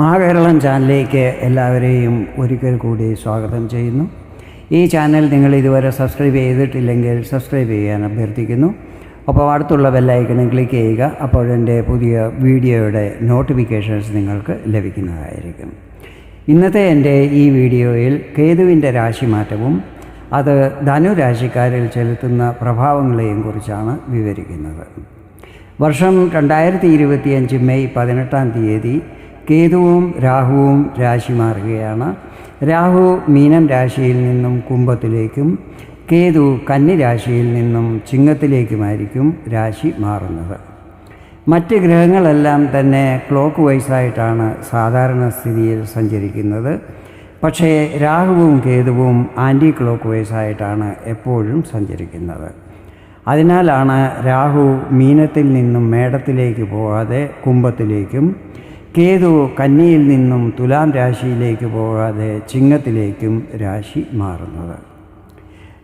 മഹാകേരളം ചാനലിലേക്ക് എല്ലാവരെയും ഒരിക്കൽ കൂടി സ്വാഗതം ചെയ്യുന്നു. ഈ ചാനൽ നിങ്ങൾ ഇതുവരെ സബ്സ്ക്രൈബ് ചെയ്തിട്ടില്ലെങ്കിൽ സബ്സ്ക്രൈബ് ചെയ്യാൻ അഭ്യർത്ഥിക്കുന്നു. അപ്പോൾ അടുത്തുള്ള ബെല്ലൈക്കണും ക്ലിക്ക് ചെയ്യുക അപ്പോഴെന്റെ പുതിയ വീഡിയോയുടെ നോട്ടിഫിക്കേഷൻസ് നിങ്ങൾക്ക് ലഭിക്കുന്നതായിരിക്കും. ഇന്നത്തെ എന്റെ ഈ വീഡിയോയിൽ കേതുവിന്റെ രാശിമാറ്റവും അത് ധനുരാശിക്കാരിൽ ചെലുത്തുന്ന പ്രഭാവങ്ങളെയും കുറിച്ചാണ് വിവരിക്കുന്നത്. വർഷം രണ്ടായിരത്തി ഇരുപത്തിയഞ്ച് മെയ് പതിനെട്ടാം തീയതി കേതുവും രാഹുവും രാശി മാറുകയാണ്. രാഹു മീനം രാശിയിൽ നിന്നും കുംഭത്തിലേക്കും കേതു കന്നി രാശിയിൽ നിന്നും ചിങ്ങത്തിലേക്കുമായിരിക്കും രാശി മാറുന്നത്. മറ്റ് ഗ്രഹങ്ങളെല്ലാം തന്നെ ക്ലോക്ക് വൈസായിട്ടാണ് സാധാരണ സ്ഥിതിയിൽ സഞ്ചരിക്കുന്നത്. പക്ഷേ രാഹുവും കേതുവും ആന്റി ക്ലോക്ക് വൈസായിട്ടാണ് എപ്പോഴും സഞ്ചരിക്കുന്നത്. അതിനാലാണ് രാഹു മീനത്തിൽ നിന്നും മേടത്തിലേക്ക് പോകാതെ കുംഭത്തിലേക്കും കേതു കന്നിയിൽ നിന്നും തുലാം രാശിയിലേക്ക് പോകാതെ ചിങ്ങത്തിലേക്കും രാശി മാറുന്നത്.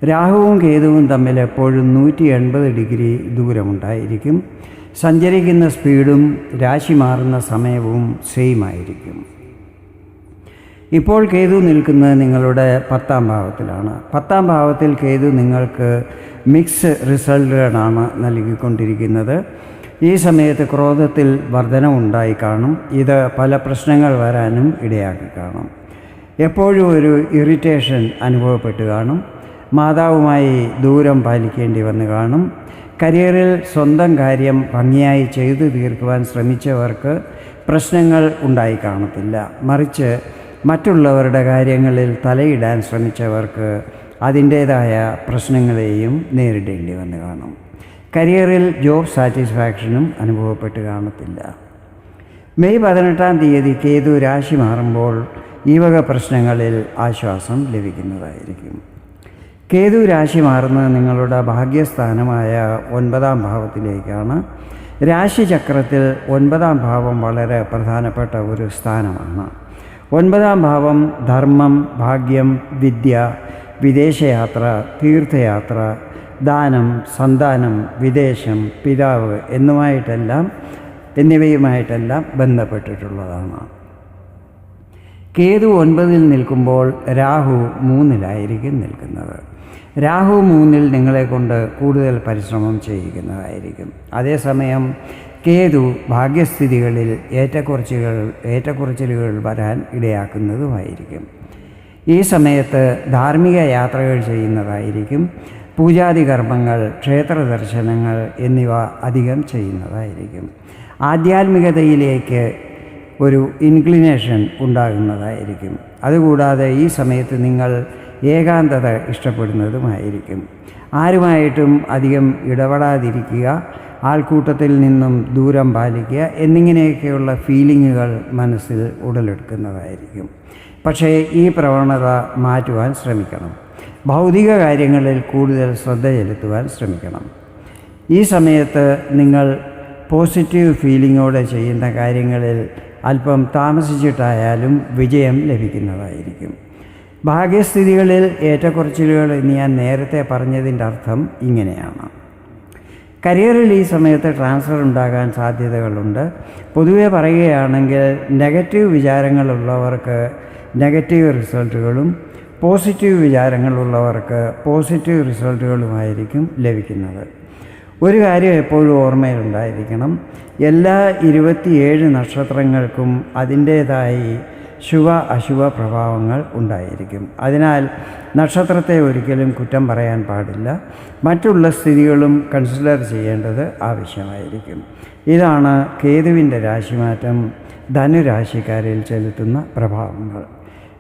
രാഹുവും കേതുവും തമ്മിൽ എപ്പോഴും നൂറ്റി എൺപത് ഡിഗ്രി ദൂരമുണ്ടായിരിക്കും. സഞ്ചരിക്കുന്ന സ്പീഡും രാശി മാറുന്ന സമയവും സെയിം ആയിരിക്കും ഇപ്പോൾ കേതു നിൽക്കുന്നത് നിങ്ങളുടെ പത്താം ഭാവത്തിലാണ്. പത്താം ഭാവത്തിൽ കേതു നിങ്ങൾക്ക് മിക്സ് റിസൾട്ടുകളാണ് നൽകിക്കൊണ്ടിരിക്കുന്നത്. ഈ സമയത്ത് ക്രോധത്തിൽ വർധനമുണ്ടായി കാണും. ഇത് പല പ്രശ്നങ്ങൾ വരാനും ഇടയാക്കി കാണും. എപ്പോഴും ഒരു ഇറിറ്റേഷൻ അനുഭവപ്പെട്ട് കാണും. മാതാവുമായി ദൂരം പാലിക്കേണ്ടി വന്ന് കാണും. കരിയറിൽ സ്വന്തം കാര്യം ഭംഗിയായി ചെയ്തു തീർക്കുവാൻ ശ്രമിച്ചവർക്ക് പ്രശ്നങ്ങൾ ഉണ്ടായി കാണത്തില്ല. മറിച്ച് മറ്റുള്ളവരുടെ കാര്യങ്ങളിൽ തലയിടാൻ ശ്രമിച്ചവർക്ക് അതിന്റേതായ പ്രശ്നങ്ങളെയും നേരിടേണ്ടി വന്ന് കാണും. കരിയറിൽ ജോബ് സാറ്റിസ്ഫാക്ഷനും അനുഭവപ്പെട്ട് കാണത്തില്ല. മെയ് പതിനെട്ടാം തീയതി കേതു രാശി മാറുമ്പോൾ ഈ വക പ്രശ്നങ്ങളിൽ ആശ്വാസം ലഭിക്കുന്നതായിരിക്കും. കേതു രാശി മാറുന്നത് നിങ്ങളുടെ ഭാഗ്യസ്ഥാനമായ ഒൻപതാം ഭാവത്തിലേക്കാണ്. രാശിചക്രത്തിൽ ഒൻപതാം ഭാവം വളരെ പ്രധാനപ്പെട്ട ഒരു സ്ഥാനമാണ്. ഒൻപതാം ഭാവം ധർമ്മം ഭാഗ്യം വിദ്യ വിദേശയാത്ര തീർത്ഥയാത്ര ദാനം സന്താനം വിദേശം പിതാവ് എന്നുമായിട്ടെല്ലാം എന്നിവയുമായിട്ടെല്ലാം ബന്ധപ്പെട്ടിട്ടുള്ളതാണ്. കേതു ഒൻപതിൽ നിൽക്കുമ്പോൾ രാഹു മൂന്നിലായിരിക്കും നിൽക്കുന്നത്. രാഹു മൂന്നിൽ നിങ്ങളെ കൊണ്ട് കൂടുതൽ പരിശ്രമം ചെയ്യിക്കുന്നതായിരിക്കും. അതേസമയം കേതു ഭാഗ്യസ്ഥിതികളിൽ ഏറ്റക്കുറച്ചുകൾ ഏറ്റക്കുറച്ചിലുകൾ വരാൻ ഇടയാക്കുന്നതുമായിരിക്കും. ഈ സമയത്ത് ധാർമ്മിക യാത്രകൾ ചെയ്യുന്നതായിരിക്കും പൂജാതി കർമ്മങ്ങൾ ക്ഷേത്ര ദർശനങ്ങൾ എന്നിവ അധികം ചെയ്യുന്നതായിരിക്കും. ആധ്യാത്മികതയിലേക്ക് ഒരു ഇൻക്ലിനേഷൻ ഉണ്ടാകുന്നതായിരിക്കും. അതുകൂടാതെ ഈ സമയത്ത് നിങ്ങൾ ഏകാന്തത ഇഷ്ടപ്പെടുന്നതുമായിരിക്കും. ആരുമായിട്ടും അധികം ഇടപെടാതിരിക്കുക ആൾക്കൂട്ടത്തിൽ നിന്നും ദൂരം പാലിക്കുക എന്നിങ്ങനെയൊക്കെയുള്ള ഫീലിങ്ങുകൾ മനസ്സിൽ ഉടലെടുക്കുന്നതായിരിക്കും. പക്ഷേ ഈ പ്രവണത മാറ്റുവാൻ ശ്രമിക്കണം. ഭൗതിക കാര്യങ്ങളിൽ കൂടുതൽ ശ്രദ്ധ ചെലുത്തുവാൻ ശ്രമിക്കണം. ഈ സമയത്ത് നിങ്ങൾ പോസിറ്റീവ് ഫീലിങ്ങോടെ ചെയ്യുന്ന കാര്യങ്ങളിൽ അല്പം താമസിച്ചിട്ടായാലും വിജയം ലഭിക്കുന്നതായിരിക്കും. ഭാഗ്യസ്ഥിതികളിൽ ഏറ്റക്കുറച്ചിലുകൾ എന്ന് ഞാൻ നേരത്തെ പറഞ്ഞതിന്റെ അർത്ഥം ഇങ്ങനെയാണ്. കരിയറിൽ ഈ സമയത്ത് ട്രാൻസ്ഫർ ഉണ്ടാകാൻ സാധ്യതകളുണ്ട്. പൊതുവെ പറയുകയാണെങ്കിൽ നെഗറ്റീവ് വിചാരങ്ങളുള്ളവർക്ക് നെഗറ്റീവ് റിസൾട്ടുകളും പോസിറ്റീവ് വിചാരങ്ങളുള്ളവർക്ക് പോസിറ്റീവ് റിസൾട്ടുകളുമായിരിക്കും ലഭിക്കുന്നത്. ഒരു കാര്യം എപ്പോഴും ഓർമ്മയിലുണ്ടായിരിക്കണം. എല്ലാ ഇരുപത്തിയേഴ് നക്ഷത്രങ്ങൾക്കും അതിന്റേതായി ശുഭ അശുഭ പ്രഭാവങ്ങൾ ഉണ്ടായിരിക്കും. അതിനാൽ നക്ഷത്രത്തെ ഒരിക്കലും കുറ്റം പറയാൻ പാടില്ല. മറ്റുള്ള സ്ഥിതികളും കൺസിഡർ ചെയ്യേണ്ടത് ആവശ്യമായിരിക്കും. ഇതാണ് കേതുവിന്റെ രാശിമാറ്റം ധനുരാശിക്കാരിൽ ചെലുത്തുന്ന പ്രഭാവങ്ങൾ.